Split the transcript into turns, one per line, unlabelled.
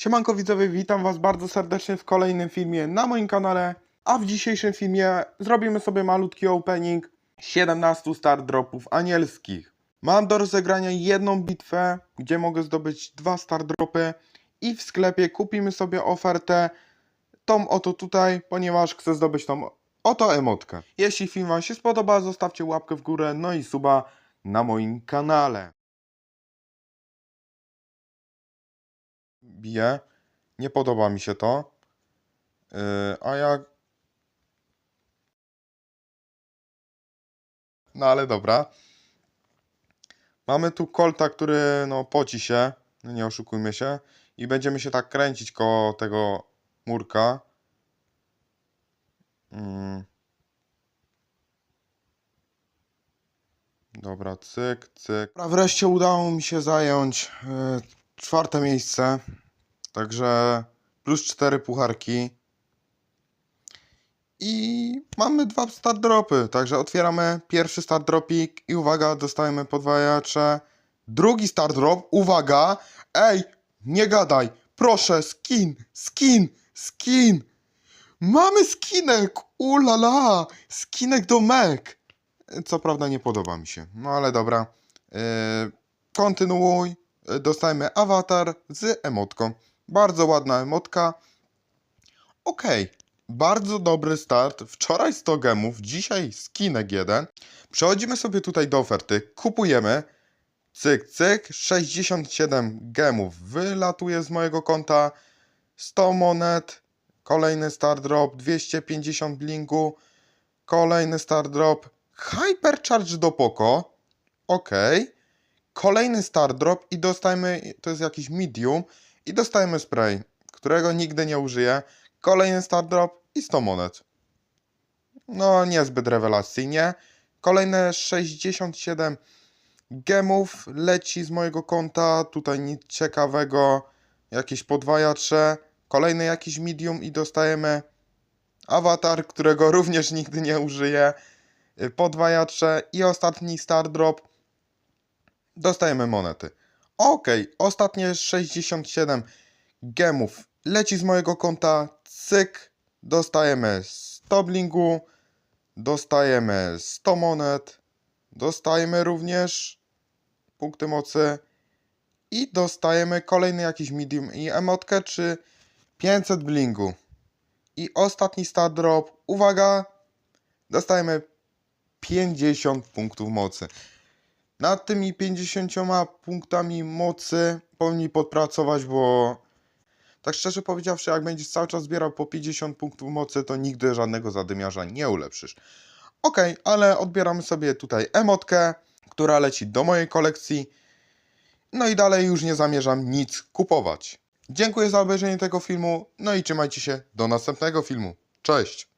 Siemanko widzowie, witam was bardzo serdecznie w kolejnym filmie na moim kanale, a w dzisiejszym filmie zrobimy sobie malutki opening 17 star dropów anielskich. Mam do rozegrania jedną bitwę, gdzie mogę zdobyć dwa star dropy i w sklepie kupimy sobie ofertę tą oto tutaj, ponieważ chcę zdobyć tą oto emotkę. Jeśli film wam się spodoba, zostawcie łapkę w górę, no i suba na moim kanale. Bije. Nie podoba mi się to. Yy, a jak. No ale dobra. Mamy tu kolta, który no poci się. No nie oszukujmy się. I będziemy się tak kręcić koło tego murka. Mm. Dobra, cyk, cyk. Dobra, wreszcie udało mi się zająć yy, czwarte miejsce. Także plus cztery pucharki. I mamy dwa star dropy. Także otwieramy pierwszy star dropik i uwaga, dostajemy podwajacze. Drugi star drop, uwaga. Ej, nie gadaj. Proszę, skin, skin, skin. Mamy skinek, ulala, skinek do mek. Co prawda nie podoba mi się, no ale dobra. Yy, kontynuuj. Dostajemy awatar z emotką. Bardzo ładna emotka. Okej, bardzo dobry start. Wczoraj 100 gemów, dzisiaj skinek 1. Przechodzimy sobie tutaj do oferty, kupujemy. Cyk, cyk, 67 gemów wylatuje z mojego konta. 100 monet, kolejny star drop, 250 blingu, kolejny star drop, hypercharge do poko. Okej. Kolejny star drop i dostajemy, to jest jakiś medium, i dostajemy spray, którego nigdy nie użyję. Kolejny star drop i 100 monet. No, niezbyt rewelacyjnie. Kolejne 67 gemów leci z mojego konta. Tutaj nic ciekawego. Jakieś podwajacze. Kolejny jakiś medium i dostajemy awatar, którego również nigdy nie użyję. Podwajacze i ostatni star drop. Dostajemy monety. Okej, ostatnie 67 gemów leci z mojego konta. Cyk, dostajemy 100 blingu, dostajemy 100 monet, dostajemy również punkty mocy i dostajemy kolejny jakiś medium i emotkę czy 500 blingu. I ostatni star drop, uwaga, dostajemy 50 punktów mocy. Nad tymi 50 punktami mocy powinni podpracować, bo tak szczerze powiedziawszy, jak będziesz cały czas zbierał po 50 punktów mocy, to nigdy żadnego zadymiarza nie ulepszysz. Ok, ale odbieramy sobie tutaj emotkę, która leci do mojej kolekcji. No i dalej już nie zamierzam nic kupować. Dziękuję za obejrzenie tego filmu, no i trzymajcie się do następnego filmu. Cześć!